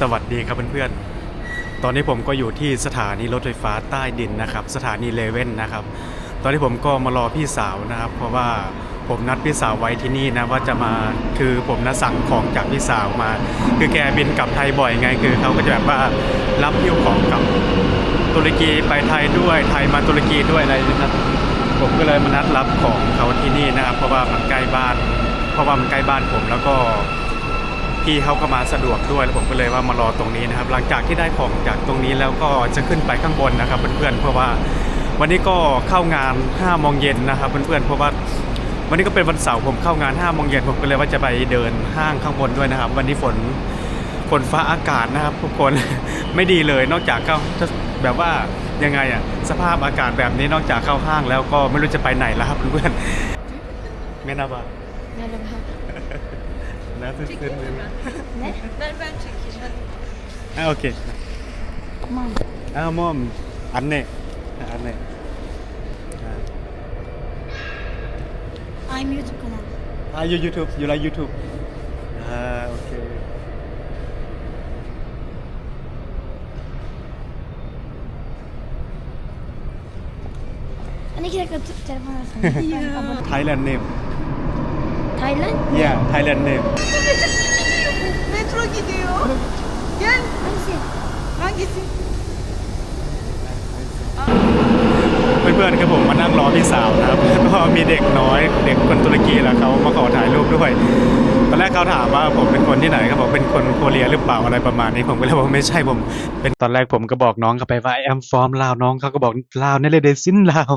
สวัสดีครับเพื่อนๆ ตอนนี้ผมก็อยู่ที่สถานีรถไฟฟ้าใต้ดินนะครับ สถานีเลเว่นนะครับ ตอนนี้ผมก็มารอพี่สาวนะครับ เพราะว่าผมนัดพี่สาวไว้ที่นี่นะว่าจะมาคือผมนะสั่งของจากพี่สาวมา คือแกบินกลับไทยบ่อยไงคือเขาก็จะแบบว่ารับหิ้วของกลับตุรกีไปไทยด้วยไทยมาตุรกีด้วยอะไรนะครับผมก็เลยมานัดรับของเขาที่นี่นะครับ เพราะว่ามันใกล้บ้าน เพราะว่ามันใกล้บ้านผมแล้วก็ พี่เขาก็มาสะดวกด้วยแล้วผมก็เลยว่ามารอตรงนี้นะครับ หลังจากที่ได้ของจากตรงนี้แล้วก็จะขึ้นไปข้างบนนะครับเพื่อนๆเพราะว่าวันนี้ก็เข้างาน5โมงเย็นนะครับเพื่อนๆเพราะว่าวันนี้ก็เป็นวันเสาร์ผมเข้างาน5โมงเย็นผมก็เลยว่าจะไปเดินห้างข้างบนด้วยนะครับ วันนี้ฝนฝนฟ้าอากาศนะครับ ทุกคนไม่ดีเลยนอกจากเข้าแบบว่ายังไงอะสภาพอากาศแบบนี้นอกจากเข้าห้างแล้วก็ไม่รู้จะไปไหนแล้วครับเพื่อนๆไม่นาบา Merhaba. นะ เต้นเลย Ne? Ver ben çekeyim hadi. อะโอเค Aman. อ้าวมอมอันเน่อันเน่อ่า I'm YouTube kanal. อ่า you YouTube you like YouTube อ่าโอเค Hani iki dakika tut- telefon versene. Thailand name Tayland? yeah Thailand name Metro gidiyor. Gel. Hangisi? Hangisi? เพื่อนๆครับผมมานั่งรอพี่สาวนะครับแล้วก็มีเด็กน้อยเด็กคนตุรกีแหละเขามาขอถ่ายรูปด้วยตอนแรกเขาถามว่าผมเป็นคนที่ไหนเขาบอกเป็นคนโคเรียหรือเปล่าอะไรประมาณนี้ผมก็เลยบอกว่าไม่ใช่ผมเป็นตอนแรกผมก็บอกน้องเขาไปว่า I am from ลาวน้องเขาก็บอกลาวนี่เลยเดซินลาว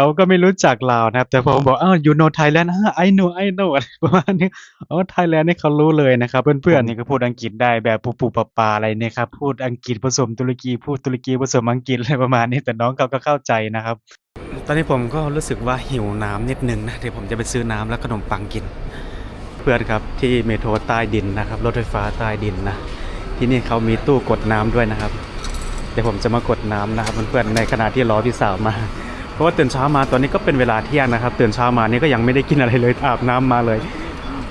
เขาก็ไม่รู้จักลาวนะครับ แต่พอผมบอกอ้าว you know Thailand อ่า I know I know อะไรประมาณนี้อ๋อ Thailand นี่เขารู้เลยนะครับ เพื่อนๆนี่ก็พูดอังกฤษได้แบบปูปูปะปาอะไรเนี่ยครับพูดอังกฤษผสมตุรกีพูดตุรกีผสมอังกฤษอะไรประมาณนี้แต่น้องเขาก็เข้าใจนะครับ ตอนนี้ผมก็รู้สึกว่าหิวน้ำนิดนึงนะเดี๋ยวผมจะไปซื้อน้ำและขนมปังกิน เพื่อนครับที่เมโทรใต้ดินนะครับรถไฟฟ้าใต้ดินนะที่นี่เขามีตู้กดน้ำด้วยนะครับเดี๋ยวผมจะมากดน้ำนะครับเพื่อนๆในขณะที่รอพี่สาวมา เพราะว่าตื่นเช้ามาตอนนี้ก็เป็นเวลาเที่ยงนะครับตื่นเช้ามานี่ก็ยังไม่ได้กินอะไรเลยอาบน้ำมาเลย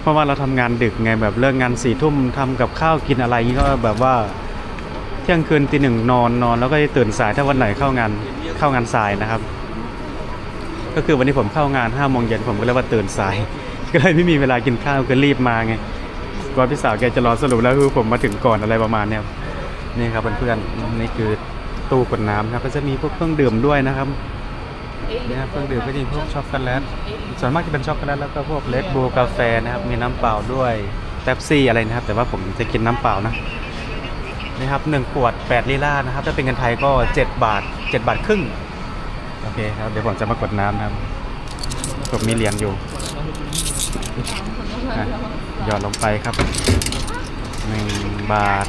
เพราะว่าเราทำงานดึกไงแบบเลิกงานสี่ทุ่มทำกับข้าวกินอะไรอย่างนี้ก็แบบว่าเที่ยงคืนตีหนึ่งนอนนอนแล้วก็จะตื่นสายถ้าวันไหนเข้างานเข้างานสายนะครับ ก็คือวันนี้ผมเข้างาน5้าโมงเย็นผมก็เลยว่าตื่นสาย ก็เลยไม่มีเวลากินข้าวก็รีบมาไงกลัวพี่สาวแกจะรอสรุปแล้วคือผมมาถึงก่อนอะไรประมาณเนี้ยนี่ครับเพื่อนๆนี่คือตู้กดน้ำนะก็จะมีพวกเครื่องดื่มด้วยนะครับ เนี่ยเครื่องดื่มก็จะมีพวกช็อกโกแลตส่วนมากจะเป็นช็อกโกแลตแล้วก็พวกเลดบูกาแฟนะครับมีน้ำเปล่าด้วยแป๊บซี่อะไรนะครับ แต่ว่าผมจะกินน้ำเปล่านะนี่ครับหนึ่งขวด 8 ลิลานะครับ ถ้าเป็นเงินไทยก็ 7 บาท 7 บาทครึ่ง โอเคครับ เดี๋ยวผมจะมากดน้ำนะครับผมมีเหรียญอยู่อะหยอดลงไปครับหนึ่งบาท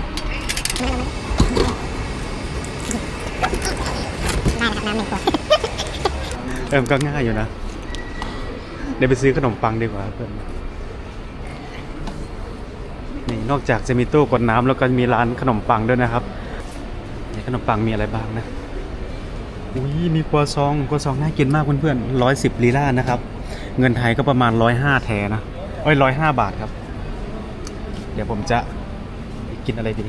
เออมก็ง่ายอยู่นะ เดี๋ยวไปซื้อขนมปังดีกว่าเพื่อนนี่นอกจากจะมีตู้กดน้ำแล้วก็มีร้านขนมปังด้วยนะครับนี่ขนมปังมีอะไรบ้างนะอุ้ยมีครัวซองครัวซองน่ากินมากเพื่อนๆร้อยสิบลีลานะครับ เงินไทยก็ประมาณร้อยห้าแทนะเอ้ยร้อยห้าบาทครับ เดี๋ยวผมจะกินอะไรดี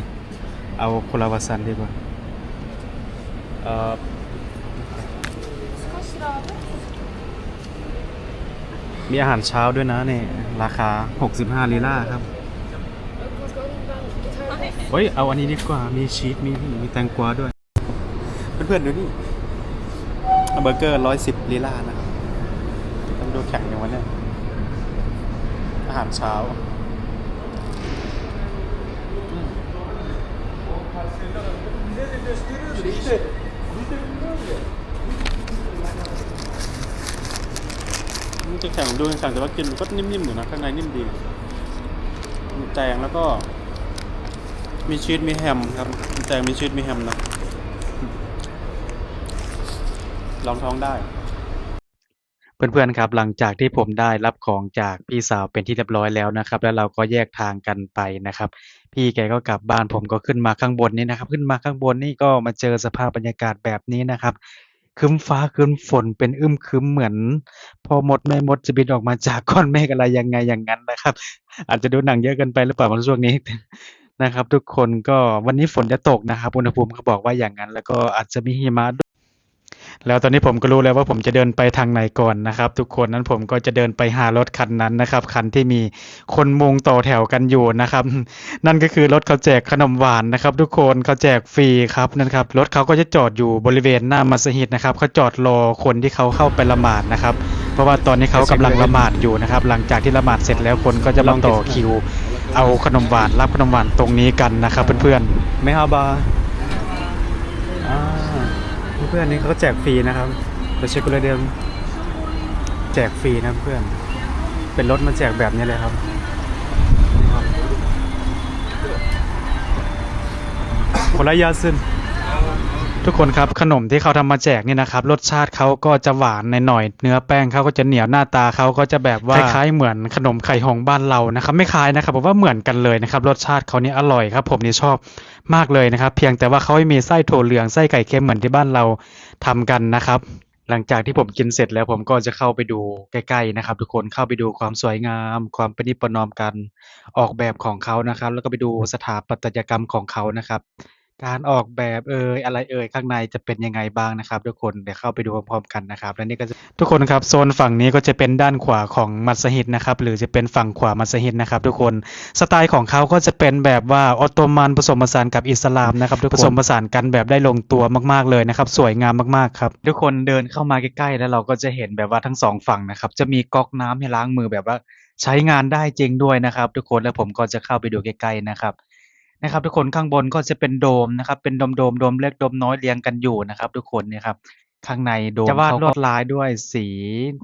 เอาโคลาวาซันดีกว่าเอ่อ มีอาหารเช้าด้วยนะเนี่ยราคา 65 ลีลาครับ เฮ้ย เอาอันนี้ดีกว่า มีชีส มีมีแตงกวาด้วย เพื่อนๆดูนี่เบอร์เกอร์ร้อยสิบลีลานะครับต้องดูแข่งอย่างวันเนี้ยอาหารเช้ามั จะแข่งดูแข่งแต่ว่ากินมันก็นิ่มๆอยู่นะข้างในนิ่มดี มีแตงแล้วก็ มีชีสมีแฮมครับมีแตงมีชีสมีแฮมนะลองท้องได้ เพื่อนๆครับหลังจากที่ผมได้รับของจากพี่สาวเป็นที่เรียบร้อยแล้วนะครับ แล้วเราก็แยกทางกันไปนะครับ พี่แกก็กลับบ้านผมก็ขึ้นมาข้างบนนี่นะครับ ขึ้นมาข้างบนนี่ก็มาเจอสภาพบรรยากาศแบบนี้นะครับ ครึ้มฟ้าครึ้มฝนเป็นอึมครึ้มเหมือน พอหมดแม่มดจะบินออกมาจากก้อนเมฆอะไรยังไงอย่างนั้นนะครับ อาจจะดูหนังเยอะเกินไปหรือเปล่าในช่วงนี้นะครับ ทุกคนก็วันนี้ฝนจะตกนะครับ อุณหภูมิเขาบอกว่าอย่างนั้น แล้วก็อาจจะมีหิมะด้วย แล้วตอนนี้ผมก็รู้แล้วว่าผมจะเดินไปทางไหนก่อนนะครับ ทุกคนนั้นผมก็จะเดินไปหารถคันนั้นนะครับ คันที่มีคนมุงต่อแถวกันอยู่นะครับ นั่นก็คือรถเขาแจกขนมหวานนะครับ ทุกคนเขาแจกฟรีครับนั่นครับรถเขาก็จะจอดอยู่บริเวณหน้ามัสยิดนะครับเขาจอดรอคนที่เขาเข้าไปละหมาดนะครับ เพราะว่าตอนนี้เขากำลังละหมาดอยู่นะครับ หลังจากที่ละหมาดเสร็จแล้วคนก็จะมาต่อคิว เอาขนมหวานรับขนมหวานตรงนี้กันนะครับเพื่อนๆไม่ฮาบา เพื่อนนี่เขาแจกฟรีนะครับเดชกุลเดียมแจกฟรีนะเพื่อน เป็นรถมาแจกแบบนี้เลยครับนี่ครับคนละยาซึน ทุกคนครับขนมที่เขาทำมาแจกนี่นะครับรสชาติเขาก็จะหวานในหน่อย เนื้อแป้งเขาก็จะเหนียวหน้าตาเขาก็จะแบบว่าคล้ายๆเหมือนขนมไข่หงบ้านเรานะครับไม่คล้ายนะครับผมว่าเหมือนกันเลยนะครับรสชาติเขานี่อร่อยครับ ผมนี่ชอบมากเลยนะครับ เพียงแต่ว่าเขาไม่มีไส้ถั่วเหลืองไส้ไก่เค็มเหมือนที่บ้านเราทำกันนะครับหลังจากที่ผมกินเสร็จแล้วผมก็จะเข้าไปดูใกล้ๆนะครับ ทุกคนเข้าไปดูความสวยงาม ความประนีประนอมกันออกแบบของเขานะครับ แล้วก็ไปดูสถาปัตยกรรมของเขานะครับ การออกแบบเอ่ยอะไรเอ่ยข้างในจะเป็นยังไงบ้างนะครับ ทุกคน เดี๋ยวเข้าไปดูพร้อมๆกันนะครับ และนี่ก็จะทุกคนครับ โซนฝั่งนี้ก็จะเป็นด้านขวาของมัสยิดนะครับ หรือจะเป็นฝั่งขวามัสยิดนะครับ ทุกคน สไตล์ของเขาก็จะเป็นแบบว่าออตโตมันผสมผสานกับอิสลามนะครับ ทุกคน ผสมผสานกันแบบได้ลงตัวมากๆเลยนะครับ สวยงามมากๆครับ ทุกคนเดินเข้ามาใกล้ๆ แล้วเราก็จะเห็นแบบว่าทั้งสองฝั่งนะครับ จะมีก๊อกน้ำให้ล้างมือแบบว่าใช้งานได้จริงด้วยนะครับ ทุกคน แล้วผมก็จะเข้าไปดูใกล้ๆนะครับ นะครับทุกคนข้างบนก็จะเป็นโดมนะครับ เป็นโดมโดมโดมเล็กโดมน้อยเรียงกันอยู่นะครับ ทุกคนเนี่ยครับ ข้างในโดมจะวาดลวดลายด้วยสี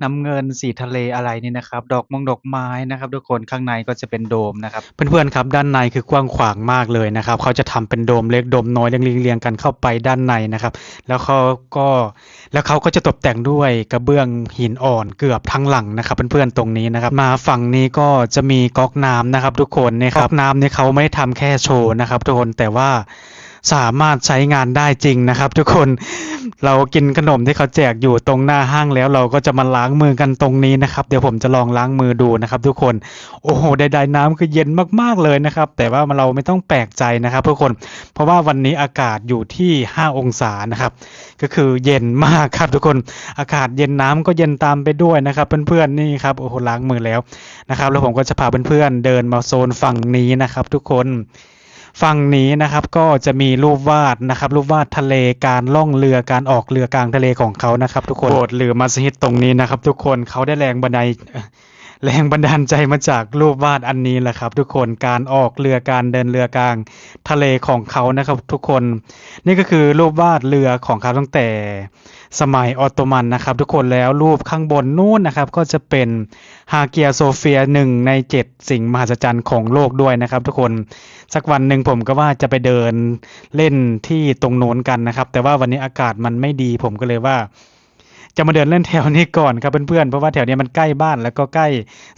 น้ำเงินสีทะเลอะไรนี่นะครับ ดอกมงดอกไม้นะครับ ทุกคนข้างในก็จะเป็นโดมนะครับ เพื่อนๆครับด้านในคือกว้างขวางมากเลยนะครับเขาจะทำเป็นโดมเล็กโดมน้อยเรียงๆเรียงกันเข้าไปด้านในนะครับ แล้วเขาก็แล้วเขาก็จะตกแต่งด้วยกระเบื้องหินอ่อนเกือบทั้งหลังนะครับ เพื่อนๆตรงนี้นะครับ มาฝั่งนี้ก็จะมีก๊อกน้ำนะครับ ทุกคนเนี่ยครับก๊อกน้ำเนี่ยเขาไม่ได้ทำแค่โชว์นะครับ ทุกคนแต่ว่า สามารถใช้งานได้จริงนะครับ ทุกคนเรากินขนมที่เขาแจกอยู่ตรงหน้าห้างแล้วเราก็จะมาล้างมือกันตรงนี้นะครับ เดี๋ยวผมจะลองล้างมือดูนะครับ ทุกคนโอ้โหใดๆน้ำคือเย็นมากๆเลยนะครับ แต่ว่าเราไม่ต้องแปลกใจนะครับ ทุกคนเพราะว่าวันนี้อากาศอยู่ที่ 5 องศานะครับ ก็คือเย็นมากครับ ทุกคนอากาศเย็นน้ำก็เย็นตามไปด้วยนะครับเพื่อนๆนี่ครับโอ้โหล้างมือแล้วนะครับ แล้วผมก็จะพาเพื่อนๆเดินมาโซนฝั่งนี้นะครับ ทุกคน ฝั่งนี้นะครับก็จะมีรูปวาดนะครับ รูปวาดทะเลการล่องเรือการออกเรือกลางทะเลของเขานะครับ ทุกคนโบสถ์หรือมัสยิดตรงนี้นะครับ ทุกคนเขาได้แรงบันไดแรงบันดาลใจมาจากรูปวาดอันนี้แหละครับ ทุกคนการออกเรือการเดินเรือกลางทะเลของเขานะครับ ทุกคน นี่ก็คือรูปวาดเรือของเขาตั้งแต่ สมัยออตโตมันนะครับทุกคนแล้วรูปข้างบนนู่นนะครับก็จะเป็นฮาเกียโซเฟียหนึ่งในเจ็ดสิ่งมหัศจรรย์ของโลกด้วยนะครับ ทุกคนสักวันหนึ่งผมก็ว่าจะไปเดินเล่นที่ตรงโน้นกันนะครับ แต่ว่าวันนี้อากาศมันไม่ดีผมก็เลยว่าจะมาเดินเล่นแถวนี้ก่อนครับเพื่อนๆ เพราะว่าแถวนี้มันใกล้บ้านแล้วก็ใกล้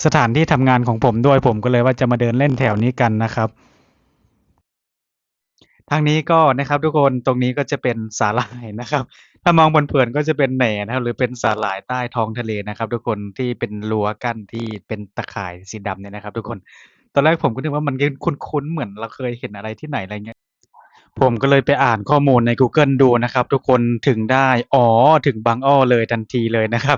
สถานที่ทำงานของผมด้วยผมก็เลยว่าจะมาเดินเล่นแถวนี้กันนะครับ ทางนี้ก็นะครับทุกคนตรงนี้ก็จะเป็นสาหร่ายนะครับ ถ้ามองบนเผินก็จะเป็นแหน่นะครับ หรือเป็นสาหร่ายใต้ท้องทะเลนะครับ ทุกคนที่เป็นรั้วกั้นที่เป็นตะข่ายสีดำเนี่ยนะครับ ทุกคนตอนแรกผมก็นึกว่ามันคุ้นๆเหมือนเราเคยเห็นอะไรที่ไหนอะไรเงี้ยผมก็เลยไปอ่านข้อมูลใน Google ดูนะครับ ทุกคนถึงได้ อ๋อ ถึงบางอ้อเลยทันทีเลยนะครับ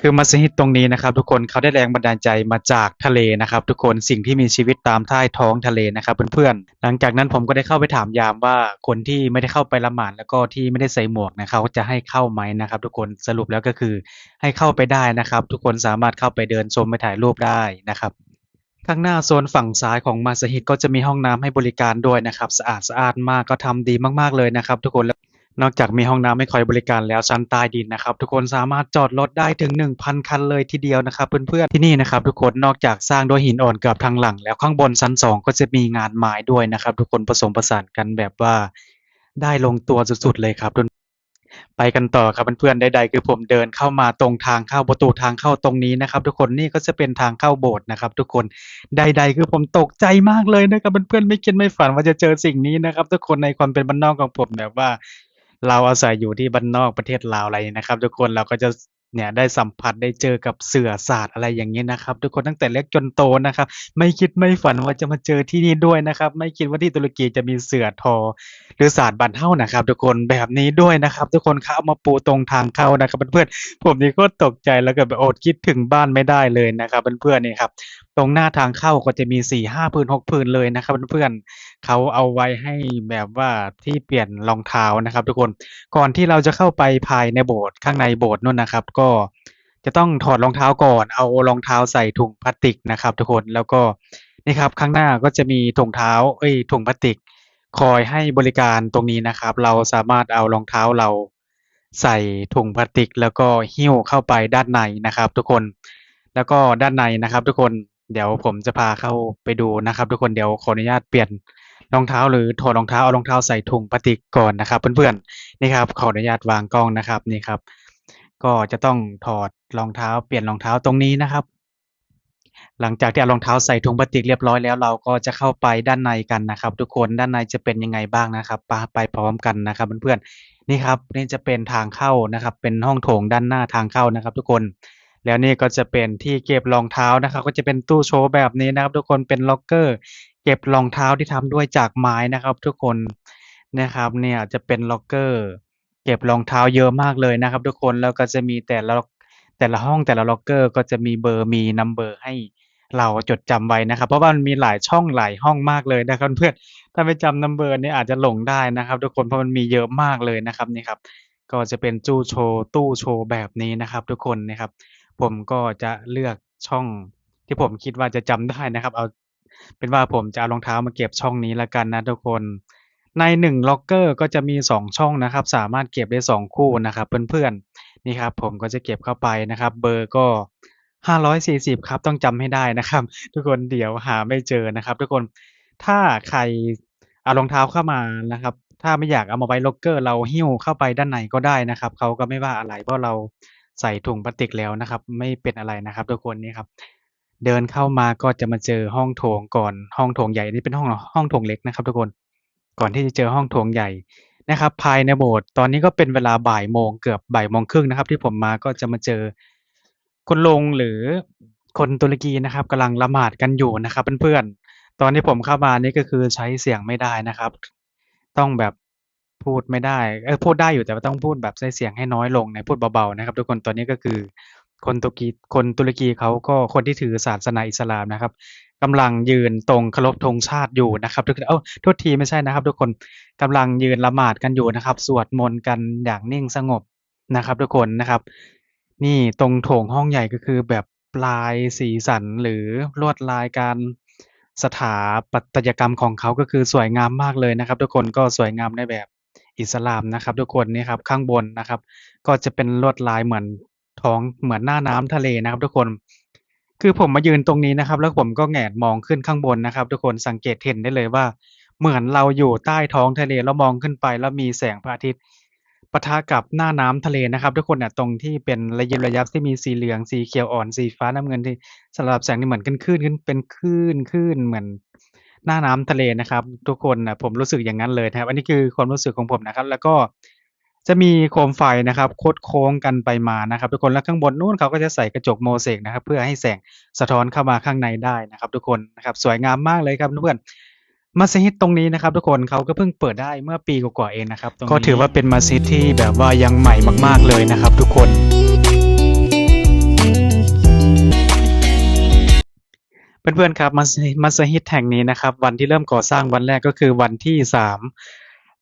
คือมัสยิดตรงนี้นะครับ ทุกคนเขาได้แรงบันดาลใจมาจากทะเลนะครับ ทุกคนสิ่งที่มีชีวิตตามใต้ท้องทะเลนะครับเพื่อนๆหลังจากนั้นผมก็ได้เข้าไปถามยามว่าคนที่ไม่ได้เข้าไปละหมาดแล้วก็ที่ไม่ได้ใส่หมวกนะเขาจะให้เข้าไหมนะครับ ทุกคนสรุปแล้วก็คือให้เข้าไปได้นะครับ ทุกคนสามารถเข้าไปเดินชมไปถ่ายรูปได้นะครับข้างหน้าโซนฝั่งซ้ายของมัสยิดก็จะมีห้องน้ำให้บริการด้วยนะครับ สะอาดสะอาดมากก็ทำดีมากๆเลยนะครับ ทุกคน นอกจากมีห้องน้ำให้คอยบริการแล้วชั้นใต้ดินนะครับ ทุกคนสามารถจอดรถได้ถึง 1,000 คันเลยทีเดียวนะครับ เพื่อนๆที่นี่นะครับ ทุกคนนอกจากสร้างด้วยหินอ่อนเกือบทั้งหลัง แล้วข้างบนชั้นสองก็จะมีงานไม้ด้วยนะครับ ทุกคนผสมผสานกันแบบว่าได้ลงตัวสุดๆเลยครับทุกไปกันต่อครับเพื่อนๆใดๆคือผมเดินเข้ามาตรงทางเข้าประตูทางเข้าตรงนี้นะครับ ทุกคนนี่ก็จะเป็นทางเข้าโบสถ์นะครับ ทุกคนใด ๆ คือผมตกใจมากเลยนะครับเพื่อนๆไม่คิดไม่ฝันว่าจะเจอสิ่งนี้นะครับ ทุกคนในความเป็นบ้านนอกของผมแบบว่า เราอาศัยอยู่ที่บ้านนอกประเทศลาวอะไรนะครับ ทุกคนเราก็จะเนี่ยได้สัมผัสได้เจอกับเสือศาสตร์อะไรอย่างนี้นะครับ ทุกคนตั้งแต่เล็กจนโตนะครับ ไม่คิดไม่ฝันว่าจะมาเจอที่นี่ด้วยนะครับ ไม่คิดว่าที่ตุรกีจะมีเสือทอ หรือศาสตร์บันเท่านะครับ ทุกคนแบบนี้ด้วยนะครับ ทุกคนเขาเอามาปูตรงทางเข้านะครับเพื่อนๆผมนี่ก็ตกใจแล้วก็แบบอดคิดถึงบ้านไม่ได้เลยนะครับเพื่อนๆนี่ครับ ตรงหน้าทางเข้าก็จะมี4ี่ห้าพื้นหกพื้นเลยนะครับเพื่อนๆเขาเอาไว้ให้แบบว่าที่เปลี่ยนรองเท้านะครับ ทุกคนก่อนที่เราจะเข้าไปภายในโบสถ์ข้างในโบสถ์นู่นนะครับ ก็จะต้องถอดรองเท้าก่อน เอารองเท้าใส่ถุงพลาสติกนะครับ ทุกคนแล้วก็นี่ครับข้างหน้าก็จะมีถุงเท้าเอ้ยถุงพลาสติก คอยให้บริการตรงนี้นะครับ เราสามารถเอารองเท้าเราใส่ถุงพลาสติก แล้วก็หิ้วเข้าไปด้านในนะครับ ทุกคน แล้วก็ด้านในนะครับ ทุกคน เดี๋ยวผมจะพาเข้าไปดูนะครับทุกคนเดี๋ยวขออนุญาตเปลี่ยนรองเท้าหรือถอดรองเท้าเอารองเท้าใส่ถุงพลาสติกก่อนนะครับ เพื่อนๆนี่ครับขออนุญาตวางกล้องนะครับนี่ครับ ก็จะต้องถอดรองเท้าเปลี่ยนรองเท้าตรงนี้นะครับ หลังจากที่เอารองเท้าใส่ถุงพลาสติกเรียบร้อยแล้วเราก็จะเข้าไปด้านในกันนะครับ ทุกคนด้านในจะเป็นยังไงบ้างนะครับปไปพร้อมกันนะครับเพื่อนๆนี่ครับนี่จะเป็นทางเข้านะครับ เป็นห้องโถงด้านหน้าทางเข้านะครับ ทุกคน แล้วนี่ก็จะเป็นที่เก็บรองเท้านะครับ ก็จะเป็นตู้โชว์แบบนี้นะครับ ทุกคนเป็นล็อกเกอร์ เก็บรองเท้าที่ทำด้วยจากไม้นะครับ ทุกคนนะครับ เนี่ยจะเป็นล็อกเกอร์ เก็บรองเท้าเยอะมากเลยนะครับ ทุกคนแล้วก็จะมีแต่ละแต่ละห้องแต่ละล็อกเกอร์ ก็จะมีเบอร์มีนัมเบอร์ให้เราจดจำไว้นะครับ เพราะว่ามันมีหลายช่องหลายห้องมากเลยนะครับเพื่อนถ้าไม่จำนัมเบอร์เนี่ยอาจจะหลงได้นะครับ ทุกคนเพราะมันมีเยอะมากเลยนะครับนี่ครับ ก็จะเป็นตู้โชว์ตู้โชว์แบบนี้นะครับ ทุกคนนะครับ ผมก็จะเลือกช่องที่ผมคิดว่าจะจำได้นะครับ เอาเป็นว่าผมจะเอารองเท้ามาเก็บช่องนี้ล้วกันนะทุกคน ในหนึ่งล็อกเกอร์ก็จะมีสองช่องนะครับ สามารถเก็บได้สองคู่นะครับเพื่อนๆนี่ครับ ผมก็จะเก็บเข้าไปนะครับ เบอร์ก็ห้าร้อยสี่สิบครับต้องจำให้ได้นะครับ ทุกคนเดี๋ยวหาไม่เจอนะครับ ทุกคนถ้าใครเอารองเท้าเข้ามานะครับ ถ้าไม่อยากเอามาไว้ล็อกเกอร์ เราหิ้วเข้าไปด้านในก็ได้นะครับเขาก็ไม่ว่าอะไรเพราะเรา ใส่ถุงพลาสติกแล้วนะครับ ไม่เป็นอะไรนะครับ ทุกคนนี่ครับเดินเข้ามาก็จะมาเจอห้องโถงก่อนห้องโถงใหญ่นี่เป็นห้องห้องโถงเล็กนะครับ ทุกคนก่อนที่จะเจอห้องโถงใหญ่นะครับ ภายในโบสถ์ตอนนี้ก็เป็นเวลาบ่ายโมงเกือบบ่ายโมงครึ่งนะครับ ที่ผมมาก็จะมาเจอคุณลุงหรือคนตุรกีนะครับกำลังละหมาดกันอยู่นะครับเพื่อนๆตอนที่ผมเข้ามานี่ก็คือใช้เสียงไม่ได้นะครับ ต้องแบบ พูดไม่ได้เออพูดได้อยู่แต่ว่าต้องพูดแบบใช้เสียงให้น้อยลงนะพูดเบาๆนะครับ ทุกคนตอนนี้ก็คือคนตุรกีคนตุรกีเขาก็คนที่ถือศาสนาอิสลามนะครับกำลังยืนตรงเคารพธงชาติอยู่นะครับ ทุกคนเอ้าโทษทีไม่ใช่นะครับ ทุกคนกำลังยืนละหมาดกันอยู่นะครับ สวดมนต์กันอย่างนิ่งสงบนะครับ ทุกคนนะครับ นี่ตรงโถงห้องใหญ่ก็คือแบบลายสีสันหรือลวดลายการสถาปัตยกรรมของเขาก็คือสวยงามมากเลยนะครับ ทุกคนก็สวยงามในแบบ อิสลามนะครับ ทุกคนนี่ครับข้างบนนะครับ ก็จะเป็นลวดลายเหมือนท้องเหมือนหน้าน้ำทะเลนะครับ ทุกคน คือผมมายืนตรงนี้นะครับ แล้วผมก็แงนมองขึ้นข้างบนนะครับ ทุกคนสังเกตเห็นได้เลยว่า เหมือนเราอยู่ใต้ท้องทะเลแล้วมองขึ้นไปแล้วมีแสงพระอาทิตย์ปะทะกับหน้าน้ำทะเลนะครับ ทุกคนเนี่ยตรงที่เป็นระยิบระยับที่มีสีเหลืองสีเขียวอ่อนสีฟ้าน้ำเงินที่สลับแสงนี่เหมือนกันคลื่นขึ้นเป็นคลื่นคลื่นเหมือน หน้าน้ำทะเลนะครับ ทุกคนนะผมรู้สึกอย่างนั้นเลยนะครับ อันนี้คือความรู้สึกของผมนะครับ แล้วก็จะมีโคมไฟนะครับโคดโค้งกันไปมานะครับ ทุกคนแล้วข้างบนนู้นเขาก็จะใส่กระจกโมเสกนะครับ เพื่อให้แสงสะท้อนเข้ามาข้างในได้นะครับ ทุกคนนะครับสวยงามมากเลยครับเพื่อนมัสยิดตรงนี้นะครับ ทุกคนเขาก็เพิ่งเปิดได้เมื่อปีกว่าๆเองนะครับก็ถือว่าเป็นมัสยิดที่แบบว่ายังใหม่มาก ๆเลยนะครับ ทุกคน เพื่อนๆครับมัสยิดมัสยิดแห่งนี้นะครับ วันที่เริ่มก่อสร้างวันแรกก็คือวันที่สาม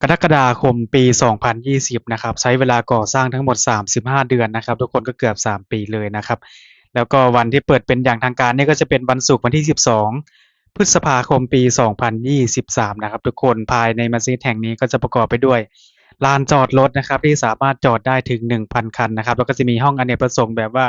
กรกฎาคมปี 2020 นะครับ ใช้เวลาก่อสร้างทั้งหมด 35 เดือนนะครับ ทุกคนก็เกือบ 3 ปีเลยนะครับ แล้วก็วันที่เปิดเป็นอย่างทางการนี่ก็จะเป็นวันศุกร์วันที่ 12 พฤษภาคมปี 2023 นะครับ ทุกคนภายในมัสยิดแห่งนี้ก็จะประกอบไปด้วยลานจอดรถนะครับ ที่สามารถจอดได้ถึง 1,000 คันนะครับ แล้วก็จะมีห้องอเนกประสงค์แบบว่า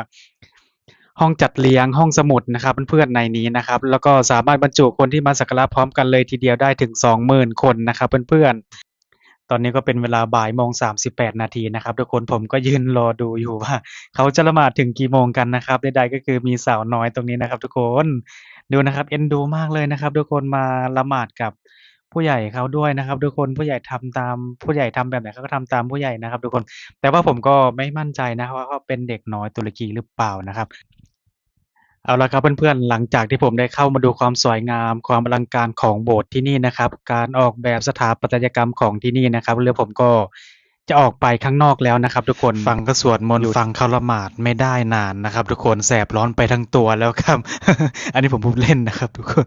ห้องจัดเลี้ยงห้องสมุดนะครับเพื่อนๆในนี้นะครับ แล้วก็สามารถบรรจุคนที่มาสักการะพร้อมกันเลยทีเดียวได้ถึง 20,000 คนนะครับเพื่อนๆ ตอนนี้ก็เป็นเวลาบ่ายโมง38นาทีนะครับ ทุกคนผมก็ยืนรอดูอยู่ว่า เขาจะละหมาดถึงกี่โมงกันนะครับใดๆก็คือมีสาวน้อยตรงนี้นะครับ ทุกคนดูนะครับเอ็นดูมากเลยนะครับ ทุกคนมาละหมาดกับ ผู้ใหญ่เขาด้วยนะครับ ทุกคนผู้ใหญ่ทำตามผู้ใหญ่ทำแบบไหนเขาก็ทำตามผู้ใหญ่นะครับ ทุกคน แต่ว่าผมก็ไม่มั่นใจนะว่าเขาเป็นเด็กน้อยตุรกีหรือเปล่านะครับเอาละครับเพื่อนๆ หลังจากที่ผมได้เข้ามาดูความสวยงาม ความอลังการของโบสถ์ที่นี่นะครับ การออกแบบสถาปัตยกรรมของที่นี่นะครับเรือผมก็ จะออกไปข้างนอกแล้วนะครับ ทุกคนฟังก็สวดมนต์ฟังคารมาดไม่ได้นานนะครับ ทุกคนแสบร้อนไปทั้งตัวแล้วครับ อันนี้ผมพูดเล่นนะครับ ทุกคน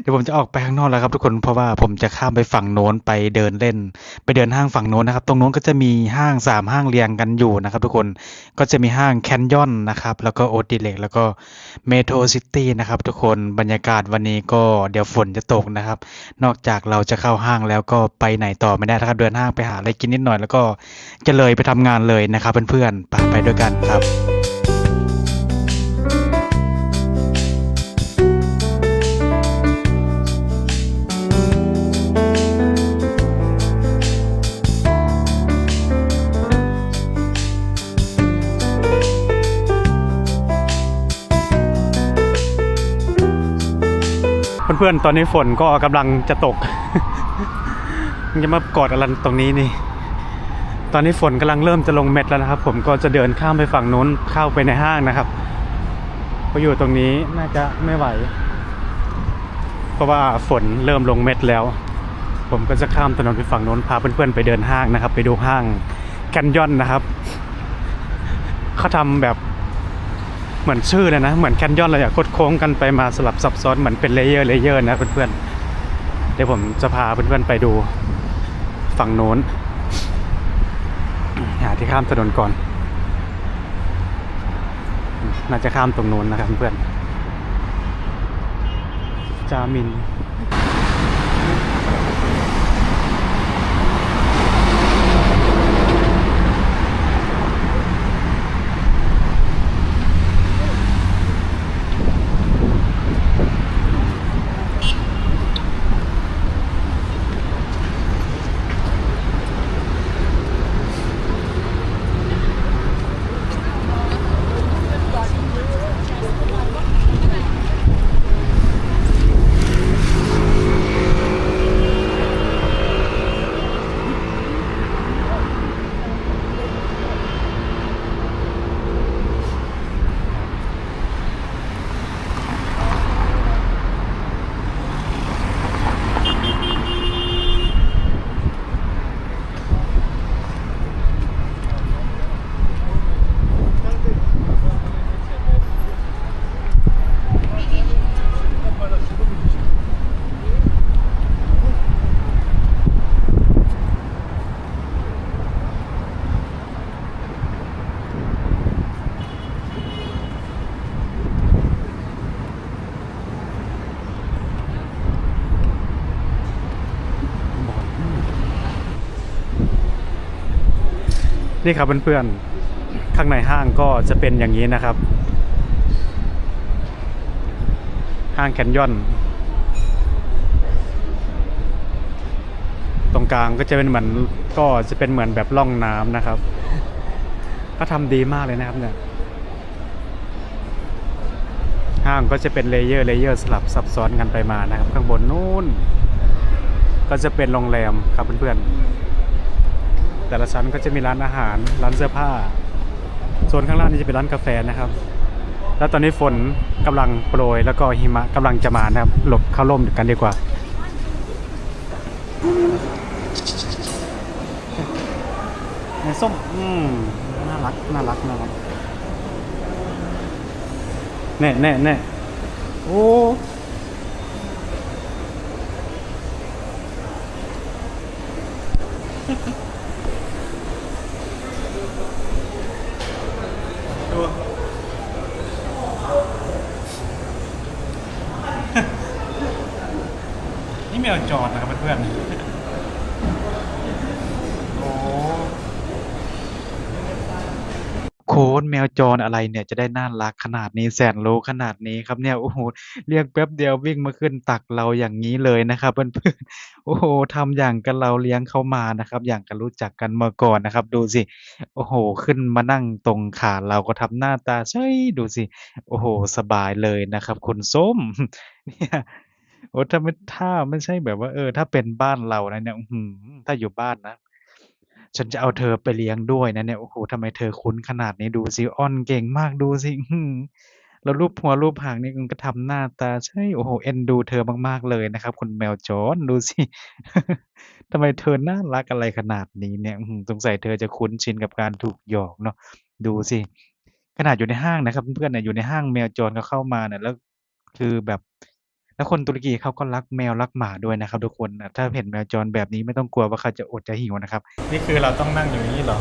เดี๋ยวผมจะออกไปข้างนอกแล้วครับ ทุกคนเพราะว่าผมจะข้ามไปฝั่งโน้นไปเดินเล่น ไปเดินห้างฝั่งโน้นนะครับ ตรงโน้นก็จะมีห้างสามห้างเรียงกันอยู่นะครับ ทุกคนก็จะมีห้างแคนยอนนะครับแล้วก็โอติเล็กแล้วก็เมโทรซิตี้นะครับ ทุกคนบรรยากาศวันนี้ก็เดี๋ยวฝนจะตกนะครับ นอกจากเราจะเข้าห้างแล้วก็ไปไหนต่อไม่ได้นะครับ เดินห้างไปหาอะไรกินนิดหน่อยแล้วก็จะเลยไปทำงานเลยนะครับเพื่อนๆไปไปด้วยกันครับเพื่อนๆ ตอนนี้ฝนก็กำลังจะตกมันจะมากอดอะไรตรงนี้นี่ ตอนนี้ฝนกำลังเริ่มจะลงเม็ดแล้วนะครับ ผมก็จะเดินข้ามไปฝั่งนู้นเข้าไปในห้างนะครับเพราะอยู่ตรงนี้น่าจะไม่ไหว เพราะว่าฝนเริ่มลงเม็ดแล้ว ผมก็จะข้ามถนนไปฝั่งนู้นพาเพื่อนๆไปเดินห้างนะครับ ไปดูห้างแคนยอนนะครับเขาทำแบบเหมือนชื่อเลยนะเหมือนแคนยอนเลยอะคดโค้งกันไปมาสลับซับซ้อนเหมือนเป็นเลเยอร์เลเยอร์นะเพื่อนๆเดี๋ยวผมจะพาเพื่อนๆไปดูฝั่งโน้น หาที่ข้ามถนนก่อน น่าจะข้ามตรงโน้นนะครับเพื่อน จามิน นี่ครับเพื่อนๆ ข้างในห้างก็จะเป็นอย่างนี้นะครับ ห้างแคนยอน ตรงกลางก็จะเป็นเหมือนก็จะเป็นเหมือนแบบล่องน้ำนะครับ ก็ทำดีมากเลยนะครับเนี่ย ห้างก็จะเป็นเลเยอร์เลเยอร์สลับซับซ้อนกันไปมานะครับ ข้างบนนู้นก็จะเป็นโรงแรมครับเพื่อนๆ แต่ละชั้นก็จะมีร้านอาหาร ร้านเสื้อผ้า โซนข้างล่างนี่จะเป็นร้านกาแฟนะครับ แล้วตอนนี้ฝนกำลังโปรยแล้วก็หิมะกำลังจะมานะครับ หลบเข้าร่มกันดีกว่า ในส้ม อืม น่ารัก น่ารัก น่ารัก แน่แน่แน่โอ้ ดู นี่แมวจอดนะครับเพื่อนๆโอ้ โค้นแมว จรอะไรเนี่ยจะได้น่ารักขนาดนี้ แสนรู้ขนาดนี้ครับเนี่ย โอ้โห เรียกแป๊บเดียววิ่งมาขึ้นตักเราอย่างนี้เลยนะครับเพื่อนๆ โอ้โหทำอย่างกับเราเลี้ยงเขามานะครับ อย่างกับรู้จักกันมาก่อนนะครับ ดูสิ โอ้โห ขึ้นมานั่งตรงขาเราก็ทำหน้าตาเฉยดูสิ โอ้โห สบายเลยนะครับ คุณส้ม เนี่ยโอ้ถ้าไม่ถ้าไม่ใช่แบบว่า เออ ถ้าเป็นบ้านเรานะเนี่ยถ้าอยู่บ้านนะ ฉันจะเอาเธอไปเลี้ยงด้วยนะเนี่ย โอ้โฮ ทำไมเธอคุ้นขนาดนี้ ดูสิ อ้อนเก่งมากดูสิ อื้อฮือแล้วลูบหัวลูบหางนี่อืมก็ทำหน้าตาเฉยโอ้โฮ เอ็นดูเธอมาก ๆ เลยนะครับ คุณแมวจร ดูสิ ทำไมเธอน่ารักอะไรขนาดนี้เนี่ย อื้อฮือ สงสัยเธอจะคุ้นชินกับการถูกหยอกเนาะ ดูสิ ขนาดอยู่ในห้างนะครับเพื่อนๆน่ะอยู่ในห้างแมวจรเขาเข้ามาเนี่ย แล้วคือแบบ แล้วคนตุรกีเขาก็รักแมวรักหมาด้วยนะครับ ทุกคนถ้าเห็นแมวจรแบบนี้ไม่ต้องกลัวว่าเขาจะอดจะหิวนะครับ นี่คือเราต้องนั่งอยู่อย่หรอ?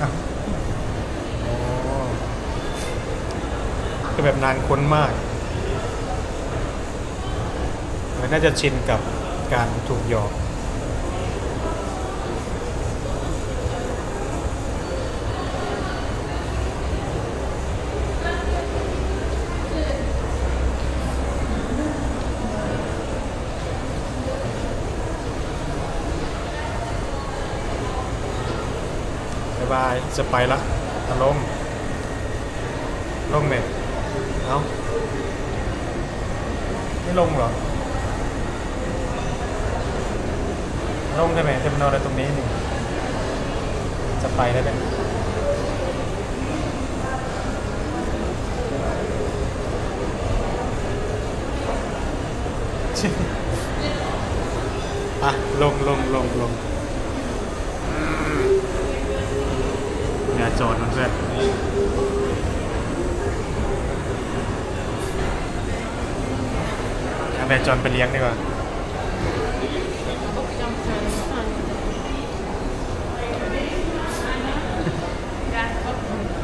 อ้าวอ๋อคือแบบนางคุ้นมากมันน่าจะชินกับการถูกหยอก บ๊ายบาย จะไปแล้วอ่าลงลงแหม่อ้าไม่ลงเหรอ?ลงได้ไหมจะมานอนอะไรตรงนี้นี่จะไปแล้วเนี่ยอะลงลงลงลง แมวจรเพื่อนเอาแมวจรไปเลี้ยงดีกว่า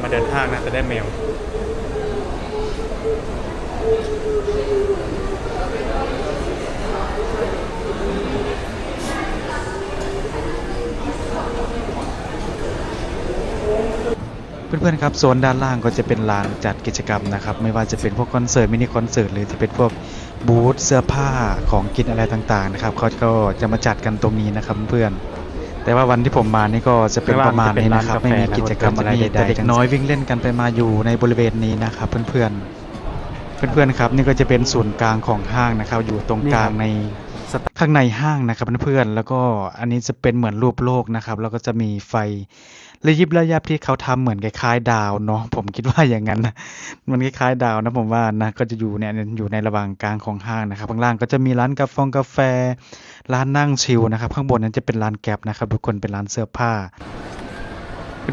มาเดินห้างนะจะได้แมว เพื่อนๆครับโซนด้านล่างก็จะเป็นลานจัดกิจกรรมนะครับไม่ว่าจะเป็นพวกคอนเสิร์ตมินิคอนเสิร์ตหรือจะเป็นพวกบูธเสื้อผ้าของกินอะไรต่างๆนะครับเขาก็จะมาจัดกันตรงนี้นะครับเพื่อนๆแต่ว่าวันที่ผมมานี่ก็จะเป็นประมาณนี้นะครับไม่มีกิจกรรมอะไรใดๆแต่เด็กน้อยวิ่งเล่นกันไปมาอยู่ในบริเวณนี้นะครับเพื่อนๆเพื่อนๆครับนี่ก็จะเป็นศูนย์กลางของห้างนะครับ อยู่ตรงกลางในข้างในห้างนะครับเพื่อนๆแล้วก็อันนี้จะเป็นเหมือนรูปโลกนะครับ แล้วก็จะมีไฟ ระยิบระยับที่เขาทำเหมือนคล้ายๆดาวเนาะผมคิดว่าอย่างงั้นนะมันคล้ายๆดาวนะผมว่านะก็จะอยู่เนี่ยอยู่ในระหว่างกลางของห้างนะครับข้างล่างก็จะมีร้านกาฟกาแฟ ร้านนั่งชิลนะครับ ข้างบนนั้นจะเป็นร้าน Grab นะครับ ทุกคนเป็นร้านเสื้อผ้า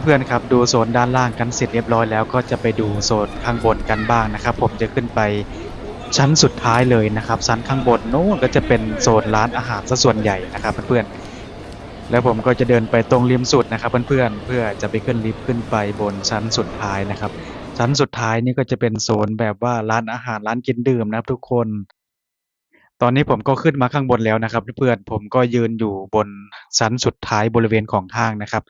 เพื่อนๆครับดูโซนด้านล่างกันเสร็จเรียบร้อยแล้วก็จะไปดูโซนข้างบนกันบ้างนะครับ ผมจะขึ้นไปชั้นสุดท้ายเลยนะครับชั้นข้างบนนู้นก็จะเป็นโซนร้านอาหารเสียส่วนใหญ่นะครับเพื่อนๆ แล้วผมก็จะเดินไปตรงริมสุดนะครับเพื่อนๆเพื่อจะไปขึ้นลิฟต์ขึ้นไปบนชั้นสุดท้ายนะครับ ชั้นสุดท้ายนี่ก็จะเป็นโซนแบบว่าร้านอาหารร้านกินดื่มนะครับทุกคน ตอนนี้ผมก็ขึ้นมาข้างบนแล้วนะครับเพื่อนผมก็ยืนอยู่บนชั้นสุดท้ายบริเวณของห้างนะครับ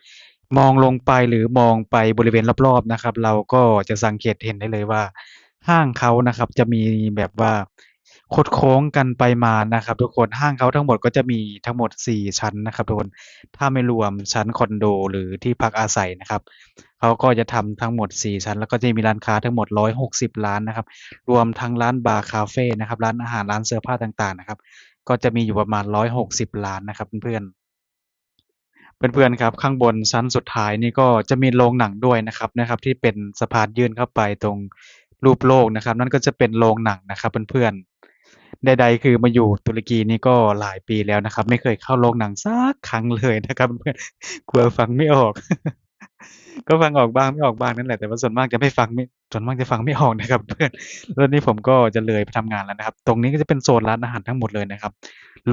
มองลงไปหรือมองไปบริเวณรอบๆนะครับ เราก็จะสังเกตเห็นได้เลยว่า ห้างเขานะครับจะมีแบบว่า คดโค้งกันไปมานะครับ ทุกคนห้างเขาทั้งหมดก็จะมีทั้งหมด 4 ชั้นนะครับทุกคนถ้าไม่รวมชั้นคอนโดหรือที่พักอาศัยนะครับเขาก็จะทำทั้งหมด 4 ชั้น แล้วก็จะมีร้านค้าทั้งหมด 160 ร้านนะครับ รวมทั้งร้านบาร์คาเฟ่นะครับร้านอาหารร้านเสื้อผ้าต่างๆนะครับ ก็จะมีอยู่ประมาณ 160 ร้านนะครับเพื่อนๆเพื่อนๆครับข้างบนชั้นสุดท้ายนี่ก็จะมีโรงหนังด้วยนะครับนะครับ ที่เป็นสะพานยื่นเข้าไปตรงรูปโลกนะครับ นั่นก็จะเป็นโรงหนังนะครับเพื่อนๆ ใดๆ คือมาอยู่ตุรกีนี่ก็หลายปีแล้วนะครับ ไม่เคยเข้าโรงหนังสักครั้งเลยนะครับเพื่อนกลัวฟังไม่ออก ก็ฟังออกบ้างไม่ออกบ้างนั่นแหละแต่ว่าส่วนมากจะไม่ฟังไม่ส่วนมากจะฟังไม่ออกนะครับเพื่อนแล้วนี่ผมก็จะเลยไปทำงานแล้วนะครับ ตรงนี้ก็จะเป็นโซนร้านอาหารทั้งหมดเลยนะครับ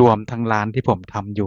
รวมทั้งร้านที่ผมทำอยู่